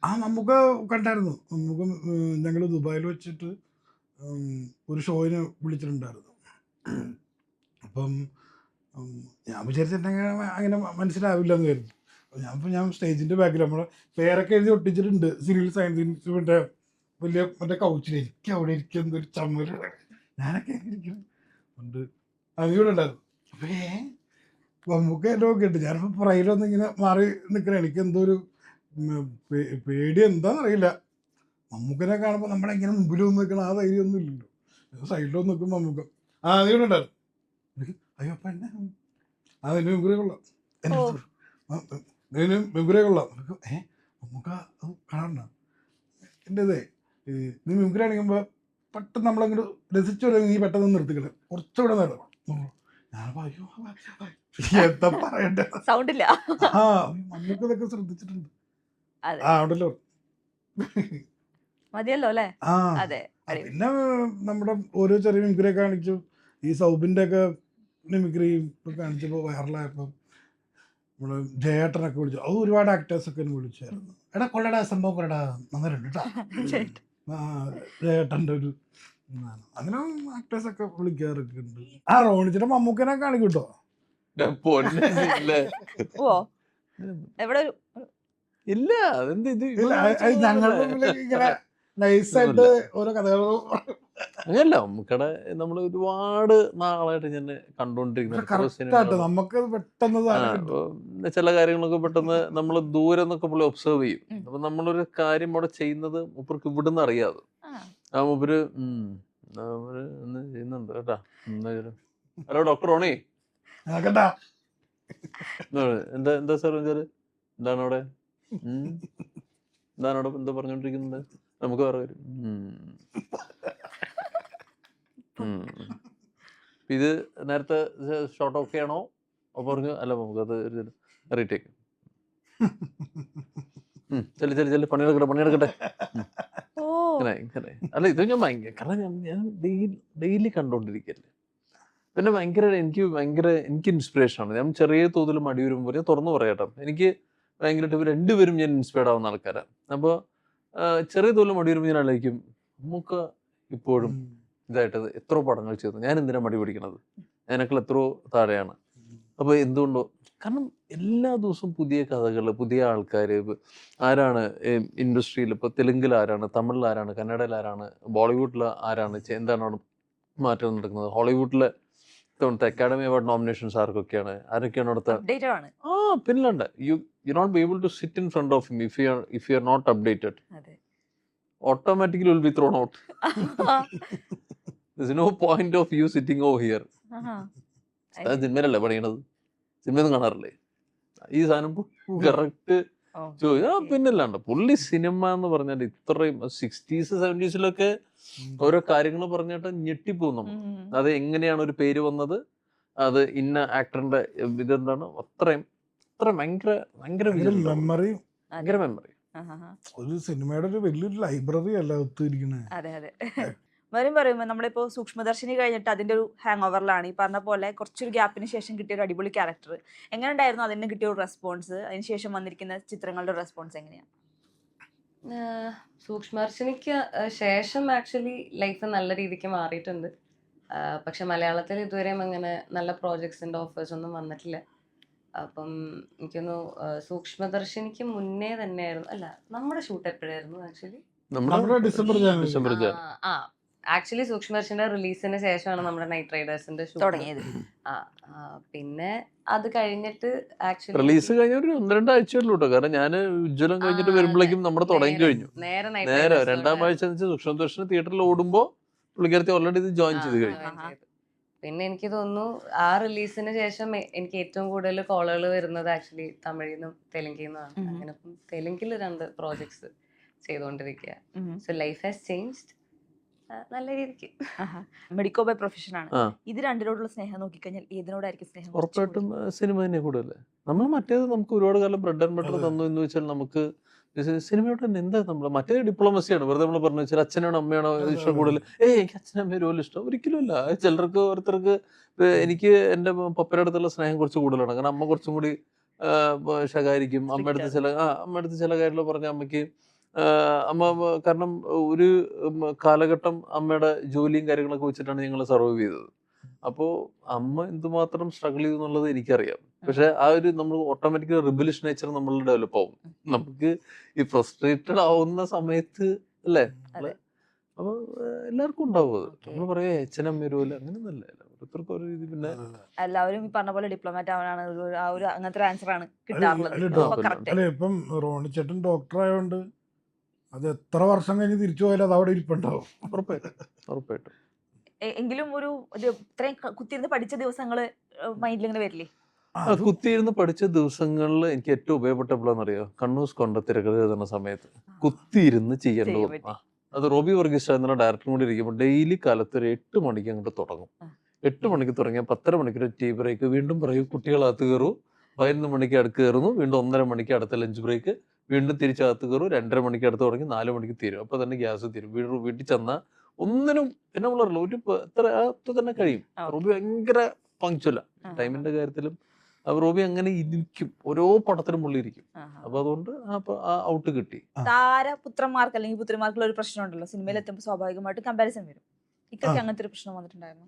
Speaker 1: ആ നമുക്ക് കണ്ടായിരുന്നു. നമുക്ക് ഞങ്ങൾ ദുബായിൽ വെച്ചിട്ട് ഒരു ഷോയിന് വിളിച്ചിട്ടുണ്ടായിരുന്നു. അപ്പം ഞാൻ വിചാരിച്ചിട്ടുണ്ടെങ്കിൽ അങ്ങനെ മനസ്സിലാവില്ല എന്ന് കരുതി. ഞാൻ ഇപ്പം ഞാൻ സ്റ്റേജിന്റെ ബാക്കിൽ നമ്മളെ പേരൊക്കെ എഴുതി ഒട്ടിച്ചിട്ടുണ്ട്. സിവിൽ സയൻസിന്റെ വലിയ മറ്റേ കൗച്ചിൽ എനിക്ക് അവിടെ ഇരിക്കുന്ന ഒരു ചമ്മൽ ഞാനൊക്കെ ഇരിക്കണം ഉണ്ട്. അതിവിടെ ഉണ്ടായിരുന്നു അപ്പോൾ ഏ മമ്മൂക്ക എന്റെ ഒക്കെ ഉണ്ട് ഞാനിപ്പോൾ പുറകിലൊന്നും ഇങ്ങനെ മാറി നിൽക്കണേ എനിക്ക് എന്തോ ഒരു പേടി എന്താണെന്നറിയില്ല മമ്മൂക്കനെ കാണുമ്പോൾ നമ്മളെങ്ങനെ മുമ്പിൽ വന്ന് നിൽക്കണം ആ ധൈര്യം ഒന്നും ഇല്ലല്ലോ. സൈഡിലൊന്നും നിൽക്കും മമ്മൂക്ക. ആ അതിവിടെ ഉണ്ടായിരുന്നു അയ്യോ അപ്പം എന്നെ? അതിന് മെമ്പറേ കൊള്ളാം. എന്നെ
Speaker 3: ഓ.
Speaker 1: മെമ്പറേ കൊള്ളാം. ഏ മമ്മൂക്ക അത് കാണണ്ട എന്റെ ഇതേ നീ മെമ്പറി അണിക്കുമ്പോൾ പെട്ടെന്ന് നമ്മളങ്ങോട്ട് രസിച്ചു നീ പെട്ടെന്ന് നിർത്തിക്കളെ കുറച്ചുകൂടെ നേരം അയ്യോ എന്താ പറയണ്ടേ?
Speaker 3: സൗണ്ട് ഇല്ല
Speaker 1: ആ നമുക്ക് ഇതൊക്കെ ശ്രദ്ധിച്ചിട്ടുണ്ട്. ആ ഉണ്ടല്ലോ.
Speaker 3: മതിയല്ലോ അല്ലേ?
Speaker 1: ആ
Speaker 3: അതെ.
Speaker 1: പിന്നെ നമ്മുടെ ഓരോ ചെറിയ മിമിക്രിയെ കാണിച്ചു ഈ സൗബിന്റെ ഒക്കെ മിമിക്രി കാണിച്ചപ്പോ വൈറലായപ്പോ നമ്മൾ ജയേട്ടനൊക്കെ വിളിച്ചു. അത് ഒരുപാട് ആക്ടേഴ്സ് ഒക്കെ എന്നെ വിളിച്ചായിരുന്നു. എടാ കൊള്ളടാ സംഭവം കൊള്ളടാ. നന്നായിട്ടുണ്ട് കേട്ടോ (laughs) ആ ജയേട്ടന്റെ ഒരു. അങ്ങനെ ആക്ടേഴ്സൊക്കെ വിളിക്കാറൊക്കെ ഉണ്ട് ആ റോണിച്ചിട്ട് മമ്മൂക്കനെ കാണിക്കും കേട്ടോ
Speaker 3: എവിടെ
Speaker 2: ഇല്ല അതെന്ത് ഇത്
Speaker 1: ഞങ്ങളുടെ ഇങ്ങനെ നൈസായിട്ട് ഓരോ കഥകൾ
Speaker 2: അങ്ങനല്ല നമുക്കടെ നമ്മൾ ഒരുപാട് നാളായിട്ട് ഞാൻ കണ്ടോണ്ടിരിക്കുന്ന
Speaker 1: നമുക്ക് പെട്ടെന്ന്
Speaker 2: ചില കാര്യങ്ങളൊക്കെ പെട്ടെന്ന് നമ്മൾ ദൂരെ നിന്നൊക്കെ പുള്ളി ഒബ്സർവ് ചെയ്യും. അപ്പൊ നമ്മളൊരു കാര്യം അവിടെ ചെയ്യുന്നത് മൂപ്പർക്ക് ഇവിടുന്ന് അറിയാതെ
Speaker 3: ആ.
Speaker 2: മുപ്പര് ചെയ്യുന്നുണ്ട് കേട്ടാ ഹലോ ഡോക്ടർ ഓണി എന്താ എന്താ സാർ വെച്ചാൽ എന്താണ് അവിടെ. (laughs) എന്താണ് അവിടെ എന്താ പറഞ്ഞോണ്ടിരിക്കുന്നത് നമുക്ക് വേറെ കാര്യം. ഉം. ഇത് നേരത്തെ ഷോർട്ട് ഓക്കെ ആണോ പറഞ്ഞു അല്ല നമുക്കത് റീടേക്ക് ചെല്ലു ചെല്ലു ചെല്ലു പണിയെടുക്കട്ടെ പണിയെടുക്കട്ടെ. ഇങ്ങനെ ഇങ്ങനെ. അല്ല ഇത് ഞാൻ ഭയങ്കര കാരണം ഞാൻ ഞാൻ ഡെയിലി ഡെയിലി കണ്ടോണ്ടിരിക്കല്ലേ. പിന്നെ ഭയങ്കര എനിക്ക് ഭയങ്കര എനിക്ക് ഇൻസ്പിറേഷൻ ആണ്. ഞാൻ ചെറിയ തോതിൽ മടി വരുമ്പോൾ ഞാൻ തുറന്നു പറയാട്ടോ എനിക്ക് ഭയങ്കരമായിട്ട് രണ്ടുപേരും ഞാൻ ഇൻസ്പയർഡ് ആവുന്ന ആൾക്കാരാണ് അപ്പോൾ ചെറിയ തോതിൽ മടി വരുമ്പോൾ ഞാൻ ആലോചിക്കും നമുക്ക് ഇപ്പോഴും ഇതായിട്ട് എത്ര പടങ്ങൾ ചെയ്തു. ഞാൻ എന്തിനാണ് മടി പിടിക്കണത്? അതിനേക്കാൾ എത്രയോ താഴെയാണ്. അപ്പോൾ എന്തുകൊണ്ടോ കാരണം എല്ലാ ദിവസവും പുതിയ കഥകൾ പുതിയ ആൾക്കാർ ആരാണ് ഇൻഡസ്ട്രിയിൽ ഇപ്പോൾ തെലുങ്കിൽ ആരാണ് തമിഴിൽ ആരാണ് കന്നഡയിൽ ആരാണ് ബോളിവുഡിൽ ആരാണ് എന്താണ് അവിടെ മാറ്റം നടക്കുന്നത്? ഹോളിവുഡിലെ ഇത്തവണത്തെ അക്കാഡമി അവാർഡ് നോമിനേഷൻസ് ആർക്കൊക്കെയാണ്? ആരൊക്കെയാണ് അവിടുത്തെ? ആ പിന്നല്ല you you not be able to sit in front of him if you are if you are not updated automatically will be thrown out this no point of you sitting over here
Speaker 3: ആഹാ.
Speaker 2: അത് സിനിമയിലല്ലേ പണിയണത്? സിനിമയൊന്നും കാണാറില്ലേ? ഈ സാധനം correct. പിന്നല്ലാണ്ട് പുള്ളി cinema എന്ന് പറഞ്ഞാൽ ഇത്രയും സിക്സ്റ്റീസ് സെവന്റീസിലൊക്കെ ഓരോ കാര്യങ്ങൾ പറഞ്ഞിട്ട് ഞെട്ടിപ്പോകും നമ്മൾ. അത് എങ്ങനെയാണ് ഒരു പേര് വന്നത്? അത് ഇന്ന ആക്ടറിന്റെ ഇതെന്താണ്? അത്രയും അത്ര ഭയങ്കര ഭയങ്കര
Speaker 1: മെമ്മറി
Speaker 2: ഭയങ്കര മെമ്മറി.
Speaker 1: ഒരു സിനിമയുടെ ഒരു വലിയൊരു ലൈബ്രറി അല്ല
Speaker 3: ഒത്തിരിക്കുന്നത് വരും പറയുമ്പോൾ നമ്മളിപ്പോൾ സൂക്ഷ്മദർശിനി കഴിഞ്ഞിട്ട് അതിന്റെ ഒരു ഹാങ് ഓവറിലാണ് ഈ പറഞ്ഞ പോലെ കുറച്ചൊരു ഗ്യാപ്പിന് ശേഷം കിട്ടിയ ഒരു അടിപൊളി ക്യാരക്ടർ എങ്ങനെ ഉണ്ടായിരുന്നു അതിന് കിട്ടിയ ഒരു റെസ്പോൺസ് അതിനുശേഷം വന്നിരിക്കുന്ന ചിത്രങ്ങളുടെ റെസ്പോൺസ് എങ്ങനെയാണ്
Speaker 4: സൂക്ഷ്മദർശിനിക്ക് ശേഷം ആക്ച്വലി ലൈഫ് നല്ല രീതിക്ക് മാറിയിട്ടുണ്ട്. പക്ഷെ മലയാളത്തിൽ ഇതുവരെയും അങ്ങനെ നല്ല പ്രോജക്ട്സിന്റെ ഓഫേഴ്സ് ഒന്നും വന്നിട്ടില്ല. അപ്പം എനിക്കൊന്നു സൂക്ഷ്മദർശിനിക്ക് മുന്നേ തന്നെയായിരുന്നു. അല്ല നമ്മുടെ ഷൂട്ട് എപ്പോഴായിരുന്നു ആക്ച്വലി
Speaker 1: ഡിസംബർ
Speaker 4: ആ ആക്ച്വലി സൂക്ഷ്മദർശിന്റെ റിലീസിന് ശേഷമാണ് നമ്മുടെ നൈറ്റ് റൈഡേഴ്സിന്റെ ഷൂട്ട്
Speaker 3: തുടങ്ങിയത്.
Speaker 4: ആ പിന്നെ അത് കഴിഞ്ഞിട്ട് ആക്ച്വലി
Speaker 2: റിലീസ് കഴിഞ്ഞ ഒരു ഒന്ന് രണ്ടാഴ്ചയുള്ളൂ കേട്ടോ കാരണം ഞാൻ ഉജ്ജ്വലം കഴിഞ്ഞിട്ട് വരുമ്പോഴേക്കും നമ്മുടെ തുടങ്ങി കഴിഞ്ഞു.
Speaker 4: നേരെ നൈറ്റ്
Speaker 2: നേരെ രണ്ടാം ആഴ്ച സൂക്ഷ്മദർശന തിയേറ്ററിൽ ഓടുമ്പോൾ പുള്ളിക്കാരത്തി ഓൾറെഡി ഇത് ജോയിൻ ചെയ്തു കഴിഞ്ഞു.
Speaker 4: പിന്നെ എനിക്ക് തോന്നുന്നു ആ റിലീസിന് ശേഷം എനിക്ക് ഏറ്റവും കൂടുതൽ കോളുകൾ വരുന്നത് ആക്ച്വലി തമിഴിൽ നിന്നും തെലുങ്കിൽ
Speaker 3: നിന്നാണ്
Speaker 4: അങ്ങനെ തെലുങ്കിൽ രണ്ട് പ്രോജക്ട്സ് ചെയ്തുകൊണ്ടിരിക്കുക സോ ലൈഫ് ഹാസ് ചേഞ്ച്ഡ് നല്ല രീതിക്ക്.
Speaker 3: മെഡിക്കോ ബൈ പ്രൊഫഷൻ ആണ്. ഇത് രണ്ടിനോടുള്ള സ്നേഹം നോക്കിക്കഴിഞ്ഞാൽ ഏതിനോടായിരിക്കും സ്നേഹം?
Speaker 2: ഉറപ്പായിട്ടും സിനിമ തന്നെ കൂടുതലല്ലേ നമ്മൾ മറ്റേത് നമുക്ക് ഒരുപാട് കാലം ബ്രെഡ് ആൻഡ് ബട്ടർ. തന്നു എന്ന് വെച്ചാൽ നമുക്ക് സിനിമയോട് തന്നെ എന്താ നമ്മൾ മറ്റേ ഡിപ്ലോമസിയാണ്. വെറുതെ നമ്മൾ പറഞ്ഞു വെച്ചാൽ അച്ഛനാണോ അമ്മയാണോ ഇഷ്ടം. കൂടുതൽ. ഏയ് എനിക്ക് അച്ഛനും അമ്മയും ഒരുപോലെ ഇഷ്ടം. ഒരിക്കലുമല്ല ചിലർക്ക് ഓരോരുത്തർക്ക് എനിക്ക് എന്റെ പപ്പയുടെ അടുത്തുള്ള സ്നേഹം കുറച്ച് കൂടുതലാണ്. കാരണം അമ്മ കുറച്ചും കൂടി ശകാരിക്കും. അമ്മയടുത്ത് ചില ആ അമ്മയടുത്ത് അടുത്ത് ചില കാര്യങ്ങൾ പറഞ്ഞ അമ്മയ്ക്ക് അമ്മ കാരണം ഒരു കാലഘട്ടം അമ്മയുടെ ജോലിയും കാര്യങ്ങളൊക്കെ വെച്ചിട്ടാണ് ഞങ്ങൾ സർവൈവ് ചെയ്തത്. അപ്പോൾ അമ്മ എന്തുമാത്രം സ്ട്രഗിൾ ചെയ്തു എന്നുള്ളത് എനിക്കറിയാം. പക്ഷെ ആ ഒരു നമ്മൾ ഓട്ടോമാറ്റിക്കലി റിബലിഷ് നേച്ചർ നമ്മൾ ഡെവലപ്പ് ആവും. നമുക്ക് ഈ ഫ്രസ്ട്രേറ്റഡ് ആവുന്ന സമയത്ത് അല്ലേ?
Speaker 3: അതെ.
Speaker 2: അപ്പൊ എല്ലാവർക്കും ഉണ്ടാവും അത്. നമ്മൾ പറയാ അച്ഛനമ്മ വരുമല്ലോ അങ്ങനെയൊന്നല്ല ഓരോരുത്തർക്കും ഓരോ രീതി. പിന്നെ
Speaker 3: എല്ലാവരും ഈ പറഞ്ഞ പോലെ ഡിപ്ലോമാറ്റ് ആവാനാണ് ആ ഒരു അങ്ങനത്തെ ആൻസർ ആണ് കിട്ടാറുള്ളത്.
Speaker 1: ഇപ്പം റോണി ചേട്ടൻ ഡോക്ടർ ആയതുകൊണ്ട് അത് എത്ര വർഷം കഴിഞ്ഞ് തിരിച്ചു പോയാലും അത് അവിടെ ഇരിപ്പുണ്ടാവും.
Speaker 2: ഉറപ്പായിട്ടും. ഉറപ്പായിട്ടും.
Speaker 3: എങ്കിലും ഒരു ഇത് ഇത്രയും കുത്തിയിരുന്ന് പഠിച്ച ദിവസങ്ങൾ മൈൻഡിൽ ഇങ്ങനെ വരില്ലേ?
Speaker 2: കുത്തിയിരുന്ന് പഠിച്ച ദിവസങ്ങളിൽ എനിക്ക് ഏറ്റവും ഉപയോഗപ്പെട്ടപ്പോഴാണെന്നറിയോ? കണ്ണൂസ് കൊണ്ട തിരക്കഥ എഴുതുന്ന സമയത്ത്. കുത്തിയിരുന്ന് ചെയ്യേണ്ടി അത് റോബി വർഗീസ് എന്നുള്ള ഡയറക്ടറും കൂടി ഇരിക്കുമ്പോൾ ഡെയിലി കാലത്ത് ഒരു എട്ട് മണിക്ക് അങ്ങോട്ട് തുടങ്ങും. എട്ട് മണിക്ക് തുടങ്ങിയ പത്തര മണിക്ക് ഒരു ടീ ബ്രേക്ക്. വീണ്ടും പറയും കുട്ടികളകത്ത് കയറും. പതിനൊന്ന് മണിക്ക് അടുത്ത് കയറുന്നു. വീണ്ടും ഒന്നര മണിക്ക് അടുത്ത ലഞ്ച് ബ്രേക്ക്. വീണ്ടും തിരിച്ചകത്ത് കയറും രണ്ടര മണിക്ക് അടുത്ത് തുടങ്ങി നാല് മണിക്ക് തീരും. അപ്പൊ തന്നെ ഗ്യാസ് തീരും. വീട് വീട്ടിൽ ചെന്നാൽ ഒന്നിനും പിന്നെ നമ്മളറിയില്ല ഒരു എത്ര അത്ര തന്നെ കഴിയും. റൂബി ഭയങ്കര പങ്ക്ച്വല ടൈമിന്റെ കാര്യത്തിലും റൂബി അങ്ങനെ ഇരിക്കും. ഓരോ പടത്തിലും പുള്ളി ഇരിക്കും. അപ്പൊ അതുകൊണ്ട് ആ ഔട്ട് കിട്ടി.
Speaker 3: താരപുത്രന്മാർക്ക് അല്ലെങ്കിൽ പുത്രിമാർക്കുള്ള ഒരു പ്രശ്നം ഉണ്ടല്ലോ. സിനിമയിൽ എത്തുമ്പോൾ സ്വാഭാവികമായിട്ട് കമ്പാരിസൺ വരും. ഇക്കൊക്കെ. അങ്ങനത്തെ ഒരു പ്രശ്നം വന്നിട്ടുണ്ടായിരുന്നു.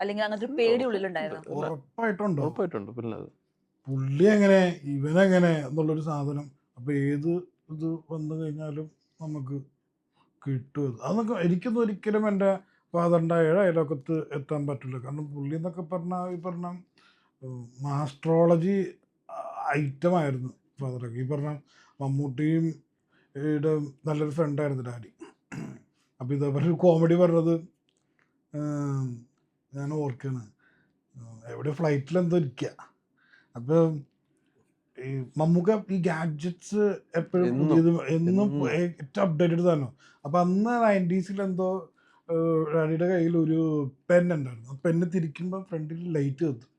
Speaker 3: അല്ലെങ്കിൽ അങ്ങനത്തെ ഒരു പേടി ഉള്ളിലുണ്ടായിരുന്നു
Speaker 1: ഉറപ്പായിട്ടുണ്ട്?
Speaker 2: ഉറപ്പായിട്ടുണ്ട് പിന്നെ അത്
Speaker 1: പുള്ളി എങ്ങനെ ഇവനെങ്ങനെ എന്നുള്ളൊരു സാധനം അപ്പൊ ഏത് ഇത് വന്നു കഴിഞ്ഞാലും നമുക്ക് കിട്ടും അതൊക്കെ എനിക്കൊന്നും ഒരിക്കലും എന്റെ ഫാദറിന്റെ അയലോക്കത്ത് എത്താൻ പറ്റില്ല. കാരണം പുള്ളി എന്നൊക്കെ പറഞ്ഞാൽ ഈ പറഞ്ഞ മാസ്ട്രോളജി ഐറ്റം ആയിരുന്നു ഫാദറൊക്കെ ഈ പറഞ്ഞ മമ്മൂട്ടിയും നല്ലൊരു ഫ്രണ്ടായിരുന്നു ഡാഡി. അപ്പോൾ ഇതേപോലെ കോമഡി പറഞ്ഞത് ഞാൻ ഓർക്കാണ്. എവിടെ ഫ്ലൈറ്റിൽ എന്തോ ഇരിക്കുക അപ്പോൾ മമ്മൂക്ക ഈ ഗാഡ്ജറ്റ്സ് എപ്പോഴും
Speaker 2: എന്നും,
Speaker 1: പുതിയത് എന്നും. ഏറ്റവും അപ്ഡേറ്റഡ് തന്നെ അപ്പൊ അന്ന് നയന്റീസിൽ എന്തോ റാണിയുടെ ഡാഡിയുടെ കയ്യിൽ ഒരു പെൻ ഉണ്ടായിരുന്നു. ആ പെന്ന് തിരിക്കുമ്പോൾ ഫ്രണ്ടിൽ ലൈറ്റ് കത്തും.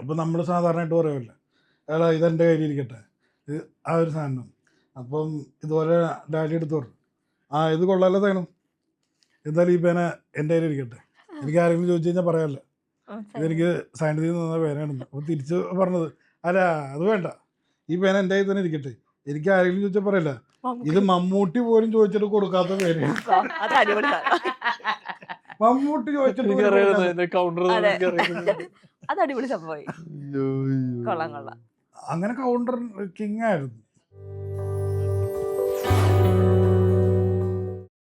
Speaker 1: അപ്പൊ നമ്മൾ സാധാരണയായിട്ട് പറയുമല്ല എടാ കയ്യിൽ കയ്യിലിരിക്കട്ടെ. ഇത് ആ ഒരു സാധനം. അപ്പം ഇതുപോലെ ഡാഡി എടുത്ത് പറഞ്ഞു. ആ ഇത് കൊള്ളാലോ തേണം എന്തായാലും ഈ പേന എന്റെ കയ്യിലിരിക്കട്ടെ. എനിക്ക് ആരെങ്കിലും ചോദിച്ചു കഴിഞ്ഞാൽ പറയാമല്ലോ ഇതെനിക്ക് സയന്റിൽ നിന്ന് തന്ന പേനയാണെന്ന് അപ്പോൾ തിരിച്ച് പറഞ്ഞത് അല്ല അത് വേണ്ട. ഈ പേന എന്റെ കയ്യിൽ തന്നെ ഇരിക്കട്ടെ. എനിക്ക് ആരെങ്കിലും ചോദിച്ചാൽ പറയില്ല? ഇത് മമ്മൂട്ടി പോലും ചോദിച്ചിട്ട് കൊടുക്കാത്ത
Speaker 3: പേര്. അത് അടിപൊളി
Speaker 1: മമ്മൂട്ടി ചോദിച്ചിട്ട് അങ്ങനെ കൗണ്ടർ കിങ് ആയിരുന്നു.